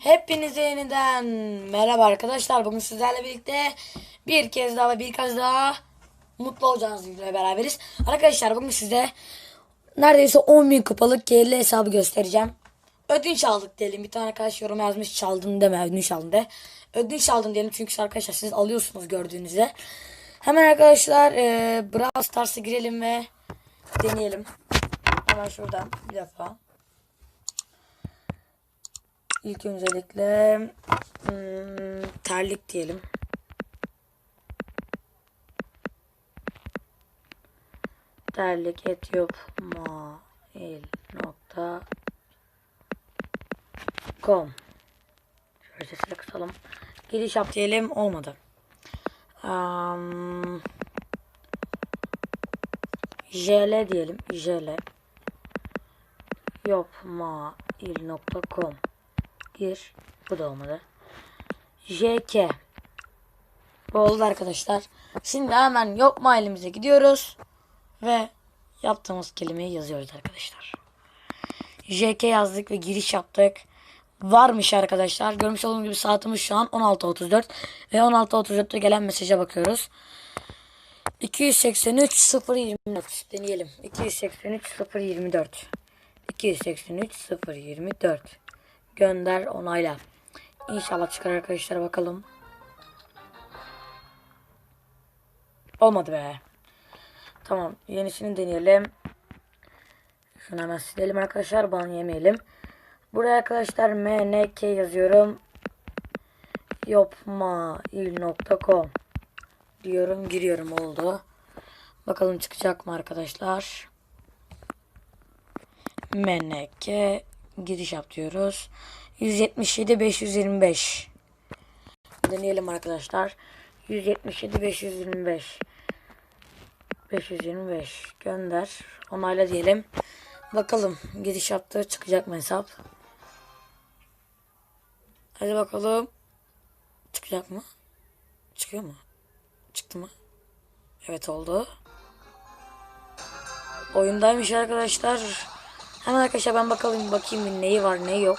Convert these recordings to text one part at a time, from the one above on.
Hepinize yeniden merhaba arkadaşlar. Bugün sizlerle birlikte bir kez daha ve birkaç daha mutlu olacağınız videoyla beraberiz. Arkadaşlar bugün size neredeyse 10.000 kupalık GL hesabı göstereceğim. Ödünç aldık diyelim. Bir tane arkadaş yorum yazmış çaldın deme ödünç aldın de. Ödünç aldın diyelim çünkü arkadaşlar siz alıyorsunuz gördüğünüzde. Hemen arkadaşlar e, Brawl Stars'a girelim ve deneyelim. Hemen şuradan bir defa. İlk öncelikle hmm, terlik diyelim. Terlik nokta com Şöyle sesini kısalım. Giriş yap diyelim olmadı. Um, jl diyelim. jl yopmail.com Gir. Bu da olmadı. JK. Bu oldu arkadaşlar. Şimdi hemen yok mailimize gidiyoruz. Ve yaptığımız kelimeyi yazıyoruz arkadaşlar. JK yazdık ve giriş yaptık. Varmış arkadaşlar. Görmüş olduğunuz gibi saatimiz şu an 16.34. Ve 16.34'te gelen mesaja bakıyoruz. 283 024 deneyelim. 283 024 283 024 gönder onayla. İnşallah çıkar arkadaşlar bakalım. Olmadı be. Tamam yenisini deneyelim. Şunu hemen silelim arkadaşlar. Ban yemeyelim. Buraya arkadaşlar mnk yazıyorum. Yopmail.com diyorum. Giriyorum oldu. Bakalım çıkacak mı arkadaşlar. MNK giriş yap diyoruz. 177 525 deneyelim arkadaşlar. 177 525 525 gönder. Onayla diyelim. Bakalım giriş yaptı çıkacak mı hesap? Hadi bakalım. Çıkacak mı? Çıkıyor mu? Çıktı mı? Evet oldu. Oyundaymış arkadaşlar. Hemen arkadaşlar ben bakalım bakayım neyi var neyi yok.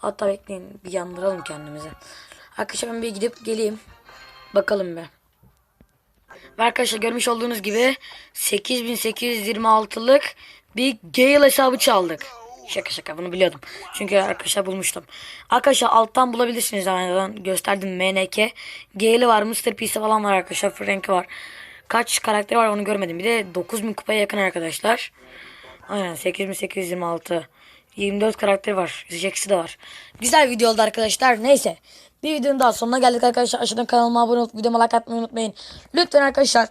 Hatta bekleyin bir yandıralım kendimizi. Arkadaşlar ben bir gidip geleyim. Bakalım be. Ve arkadaşlar görmüş olduğunuz gibi 8826'lık bir Gale hesabı çaldık. Şaka şaka bunu biliyordum. Çünkü arkadaşlar bulmuştum. Arkadaşlar alttan bulabilirsiniz zaten gösterdim MNK. Gale'i var Mr. P'si falan var arkadaşlar. Frank'i var. Kaç karakteri var onu görmedim. Bir de 9000 kupaya yakın arkadaşlar. Aynen 8826. 24 karakteri var. Jax'i de var. Güzel video oldu arkadaşlar. Neyse. Bir videonun daha sonuna geldik arkadaşlar. Aşağıdan kanalıma abone olup videoma like atmayı unutmayın. Lütfen arkadaşlar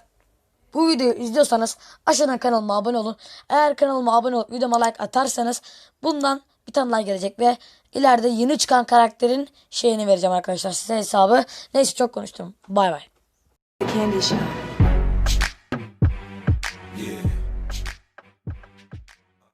bu videoyu izliyorsanız aşağıdan kanalıma abone olun. Eğer kanalıma abone olup videoma like atarsanız bundan bir tane daha gelecek ve ileride yeni çıkan karakterin şeyini vereceğim arkadaşlar size hesabı. Neyse çok konuştum. Bay bay.